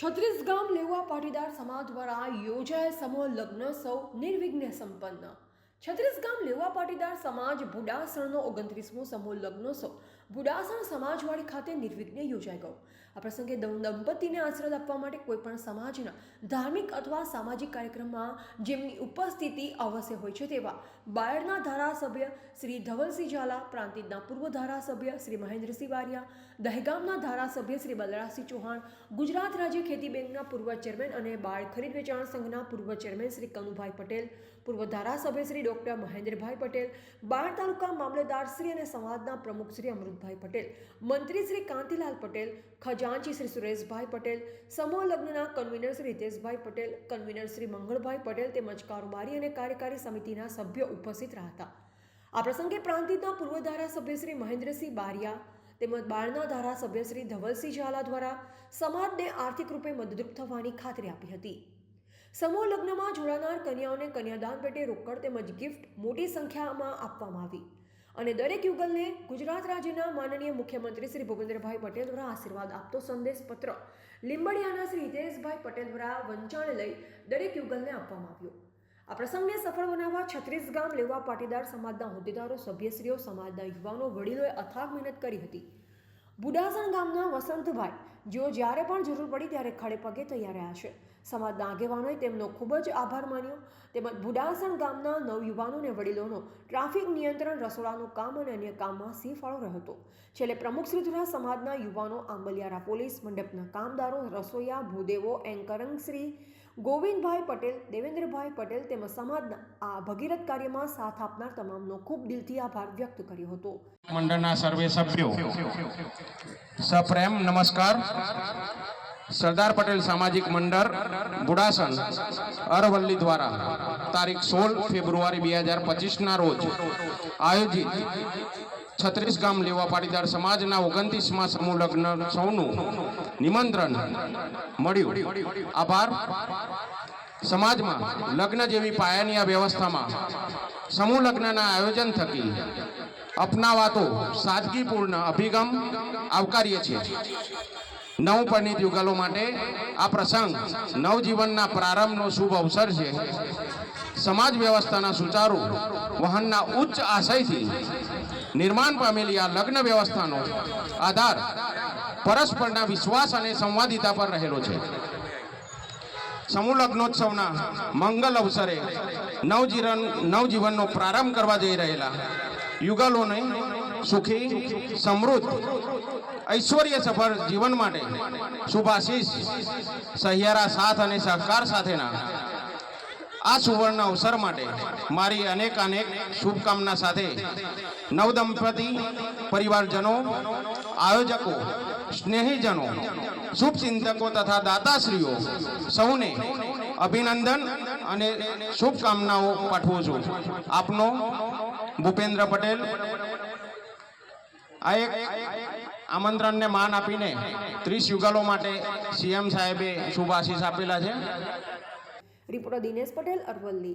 છત્રીસ ગામ લેવા પાટીદાર સમાજ દ્વારા યોજાયેલ સમૂહ લગ્ન સૌ નિર્વિઘ્ન સંપન્ન. છત્રીસ ગામ લેવા પાટીદાર સમાજ બુડાસણનો ઓગણત્રીસમો સમૂહ લગ્નોત્સવ બુડાસણ સમાજવાડી ખાતે નિર્વિઘ્ને યોજાઈ ગયો. આ પ્રસંગે દંપતીને આશીર્વાદ આપવા માટે કોઈપણ સમાજના ધાર્મિક અથવા સામાજિક કાર્યક્રમમાં જેમની ઉપસ્થિતિ અવશ્ય હોય છે તેવા બાયડના ધારાસભ્ય શ્રી ધવલસિંહ ઝાલા, પ્રાંતિજના પૂર્વ ધારાસભ્ય શ્રી મહેન્દ્રસિંહ વારિયા, દહેગામના ધારાસભ્ય શ્રી બલરાજસિંહ ચૌહાણ, ગુજરાત રાજ્ય ખેતી બેંકના પૂર્વ ચેરમેન અને બાળ ખરીદ વેચાણ સંઘના પૂર્વ ચેરમેન શ્રી કનુભાઈ પટેલ, પૂર્વ ધારાસભ્ય શ્રી ડોક્ટર મહેન્દ્રભાઈ પટેલ બાળ તાલુકા મામલેદાર શ્રી અને સમાજના પ્રમુખ શ્રી અમૃતભાઈ પટેલ મંત્રી શ્રી કાંતિલાલ પટેલ ખજાનચી શ્રી સુરેશભાઈ પટેલ સમૂહ લગ્નના કન્વીનર શ્રી હિતેશભાઈ પટેલ કન્વીનર શ્રી મંગળભાઈ પટેલ તેમજ કારોબારી અને કાર્યકારી સમિતિના સભ્યો ઉપસ્થિત રહ્યા હતા આ પ્રસંગે પ્રાંતિજના પૂર્વ ધારાસભ્ય શ્રી મહેન્દ્રસિંહ બારિયા તેમજ બાળના ધારાસભ્ય શ્રી ધવલસિંહ ઝાલા દ્વારા સમાજને આર્થિક રૂપે મદદરૂપ થવાની ખાતરી આપી હતી. સમૂહ લગ્નમાં જોડાનાર કન્યાઓને કન્યાદાન પેટે રોકડ તેમજ ગિફ્ટ મોટી સંખ્યામાં આપવામાં આવી. અને દરેક યુગલને ગુજરાત રાજ્યના માનનીય મુખ્યમંત્રી શ્રી ભૂપેન્દ્રભાઈ પટેલ દ્વારા આશીર્વાદ આપતો સંદેશ પત્ર લીંબડિયાના શ્રી હિતેશભાઈ પટેલ દ્વારા વંચાણ લઈ દરેક યુગલને આપવામાં આવ્યો. આ પ્રસંગને સફળ બનાવવા છત્રીસ ગામ લેવા પાટીદાર સમાજના હોદ્દેદારો, સભ્યશ્રીઓ, સમાજના યુવાનો, વડીલોએ અથાગ મહેનત કરી હતી. બુડાસણ ગામના વસંતભાઈ, જેઓ જ્યારે પણ જરૂર પડી ત્યારે ખડે પગે તૈયાર રહ્યા છે. સમાજના આગેવાનોએ તેમનો ખૂબ જ આભાર માન્યો. તેમજ બુડાસણ ગામના નવયુવાનોને વડીલોનો ટ્રાફિક નિયંત્રણ, રસોડાનું કામ અને અન્ય કામમાં સિંહ ફાળો રહ્યો હતો. છેલ્લે પ્રમુખ શ્રી સમાજના યુવાનો આંબલિયારા પોલીસ મંડપના કામદારો, રસોઈયા, ભૂદેવો એન્કરંગશ્રી ગોવિંદભાઈ પટેલ, દેવેન્દ્રભાઈ પટેલ તેમજ સમાજના આ ભગીરથ કાર્યમાં સાથ આપનાર તમામનો ખૂબ દિલથી આભાર વ્યક્ત કર્યો હતો. મંડળના સર્વે સભ્યો, સપ્રેમ નમસ્કાર. સરદાર પટેલ સામાજિક મંડળ બુડાસન અરવલ્લી દ્વારા તારીખ સોળ ફેબ્રુઆરી બે હજાર પચીસના રોજ આયોજિત છત્રીસ ગામ લેવા પાટીદાર સમાજના ઓગણત્રીસમાં સમૂહ લગ્ન સૌનું નિમંત્રણ મળ્યું. આભાર. સમાજમાં લગ્ન જેવી પાયાની આ વ્યવસ્થામાં સમૂહ લગ્નના આયોજન થકી અપનાવાતો સાદગીપૂર્ણ અભિગમ આવકારીએ છીએ. નવપરિણીત યુગલો માટે આ પ્રસંગ નવજીવનના પ્રારંભનો શુભ અવસર છે. સમાજ વ્યવસ્થાના સુચારુ વહનના ઉચ્ચ આશયથી નિર્માણ પામેલી આ લગ્ન વ્યવસ્થાનો આધાર પરસ્પરના વિશ્વાસ અને સંવાદિતા પર રહેલો છે. સમૂહ લગ્નોત્સવના મંગલ અવસરે નવજીવન, નવજીવનનો પ્રારંભ કરવા જઈ રહેલા યુગલોને સુખી, સમૃદ્ધ, ઐશ્વર્ય સફળ જીવન માટે શુભાશીષ, સહિયારા સાથ અને સહકાર સાથેના આ સુવર્ણ અવસર માટે મારી અનેક અનેક શુભકામના સાથે નવદંપતિ પરિવારજનો, આયોજકો, સ્નેહીજનો, શુભચિંતકો તથા દાતાશ્રીઓ સૌને અભિનંદન અને શુભકામનાઓ પાઠવું છું. આપનો ભૂપેન્દ્ર પટેલ આ એક આમંત્રણને માન આપીને ત્રીસ યુગલો માટે સીએમ સાહેબે શુભાશીષ આપેલા છે. રિપોર્ટર દિનેશ પટેલ અરવલ્લી.